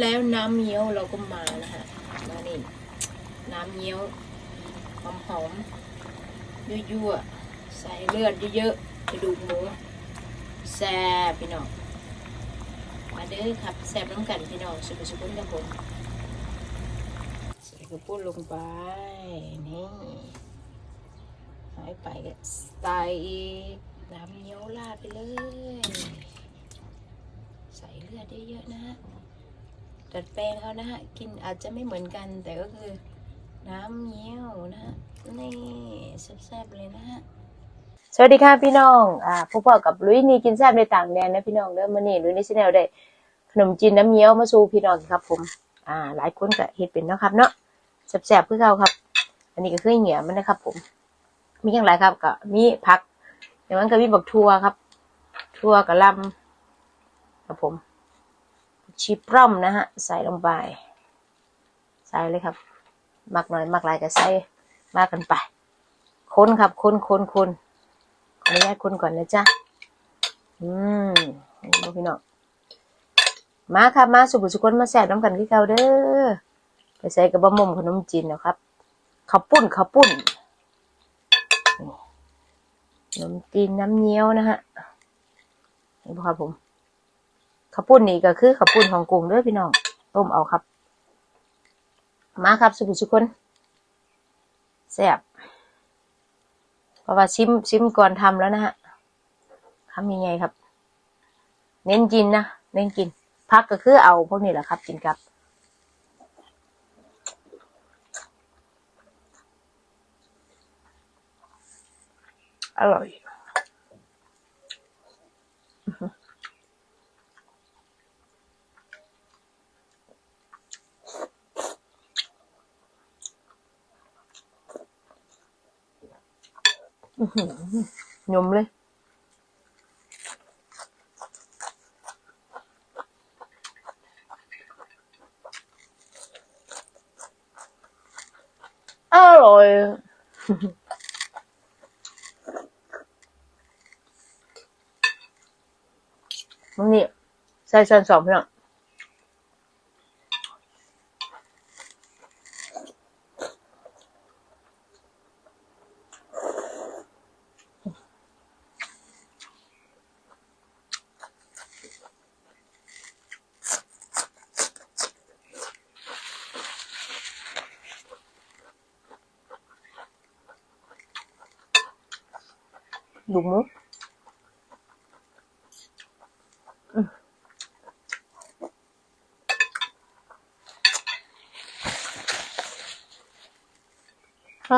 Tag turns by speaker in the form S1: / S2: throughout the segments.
S1: แล้วน้ำเงี้ยวเราก็มานะฮะมานี่น้ำเงี้ยวหอมหอมๆยั่วๆใส่เลือดเยอะๆกระดูกหมูแซ่บพี่น้องมาเด้อครับแซ่บน้ำกันพี่น้องสุขสุขนครับผมใส่กระปุ้นลงไปนี่หายไปก็ใส่อีกน้ำเงี้ยวราดไปเลย ใส่เลือดเยอะๆนะฮะ ดัดแปลงเอานะฮะ กินอาจจะไม่เหมือนกัน แต่ก็คือน้ำเงี้ยวนะฮะ นี่แซ่บๆเลยนะฮะ สวัสดีค่ะพี่น้อง อ่าพบกับลุยนี่กินแซ่บในต่างแดนนะพี่น้องเด้อมื้อนี้ลุยนี่ชแนลได้ขนมจีนน้ำเงี้ยวมาสู่พี่น้องครับผม อ่า หลายคนก็เฮ็ดเป็นเนาะครับเนาะแซ่บๆคือเก่าครับ อันนี้ก็คือเหงียมันนะครับ ผม มีอย่างไรครับก็มีผักอย่างนั้นก็มีบักทัวครับ ทัวกะลำครับผม ชีพร่อมนะฮะ ใส่ลงไป ใส่เลยครับมักหน่อยมักหลายก็ใส่มากกันไป คนครับ คนคนคนขออนุญาตคนก่อนนะจ๊ะ อืมพี่น้องมาครับมาสุบุสุคนมาแซ่บน้ำกันคือเก่าเด้อไปใส่กับบะหม่มขนมจีนนะครับข้าวปุ้นข้าวปุ้นขนมจีนน้ำเงี้ยวนะฮะนี่บ่ครับผม ข้าวปุ้นนี่ก็คือข้าวปุ้นของกรุงด้อพี่น้อง ต้มเอาครับ มาครับสุขุสุคนแซ่บเพราะว่าชิมชิมก่อนทำแล้วนะฮะทำยังไงครับ เน้นกินนะ เน้นกิน พักก็คือเอาพวกนี้แหละครับ กินกับอร่อย อื้อหือ ยมเลย อร่อยมันนี่ใส่ชั้นสองเพี่อง ดูหมูอืมห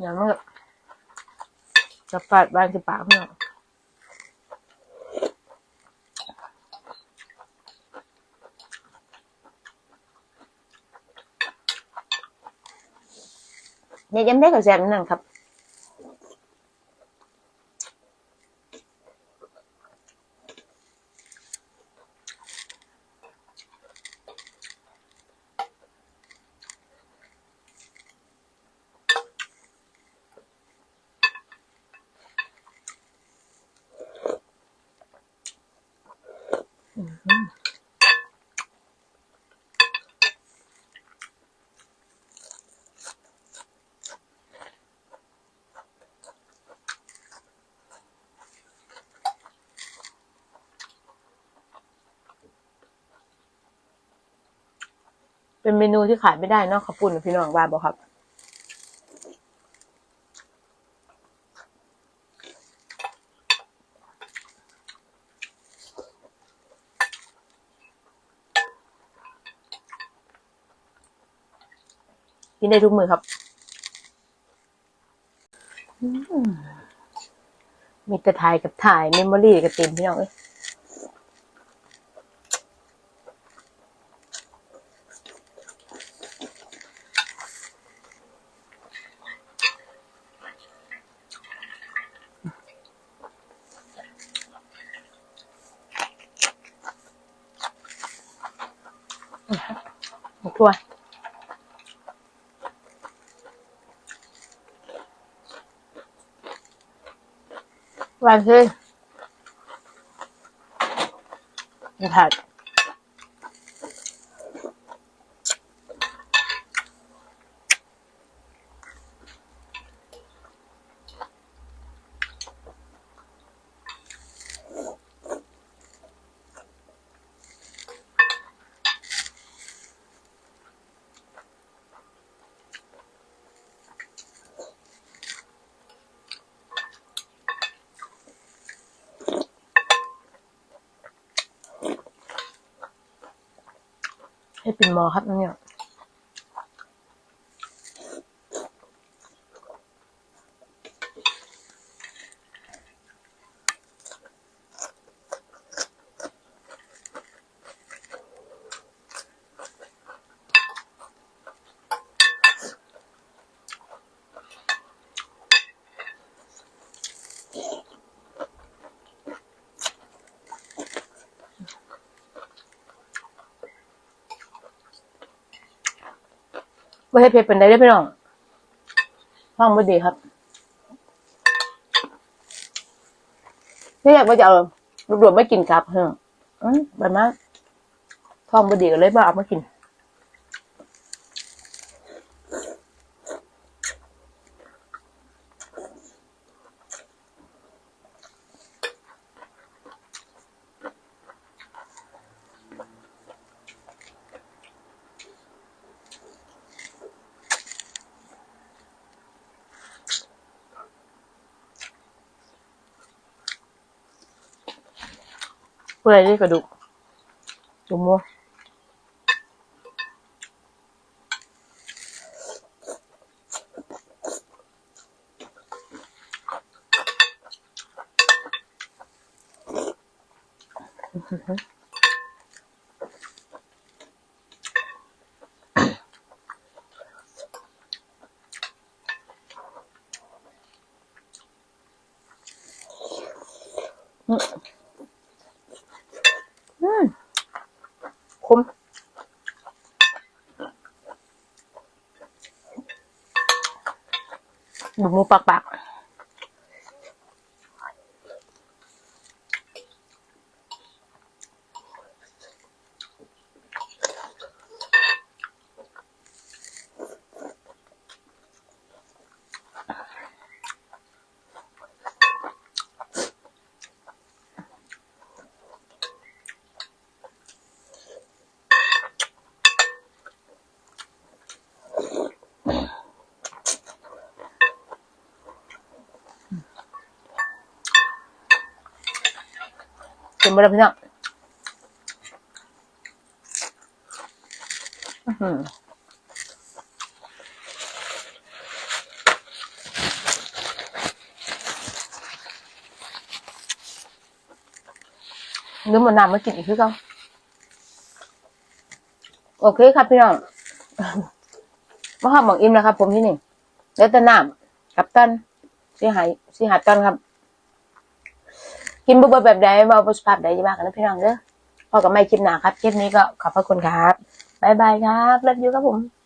S1: อย่างนั้นจะปาดบานจะปากเนาะเนี่ยยังได้กับแซมนั่นครับ เป็นเมนูที่ขายไม่ได้นอกขาวปุ่นพี่น้องว่าบอกครับ กินได้ทุกมือครับมมีแต่ถ่ายกับถ่ายเมมโมรี่กับเต็มพี่น้องเอ้ย
S2: ทั่วหวานคือผัด ให้เป็นหมอครับน้องเนี่ย ว่าให้เพชรเป็นได้ได้อพี่น้องฟังบ่ดีครับนี่อยากว่าจะเอารวบๆไม่กินครับเฮ้ออืมแบบนั้นท้องบ่ดีก็เลยบ่เอามากิน เปื่อยนี่กระดูกจุ่มมัวอืมคม ดูห เต็มไปแล้วพี่น้องอื้อหือนึกมันน้ำมากินอีกคือเก่าโอเคครับพี่น้องมาหอมหมองอิ่มแล้วครับ ผมที่หนี่งแล้วแต่น้ำกับตันสีหายสีหาตันครับ กินบุบแบบใดมาเอาสุภาพใดจะบ้างกันนะพี่น้องเด้อพอกับไม่คลิปหนาครับคลิปนี้ก็ขอบพระคุณครับบายบายครับเลิฟยูครับผม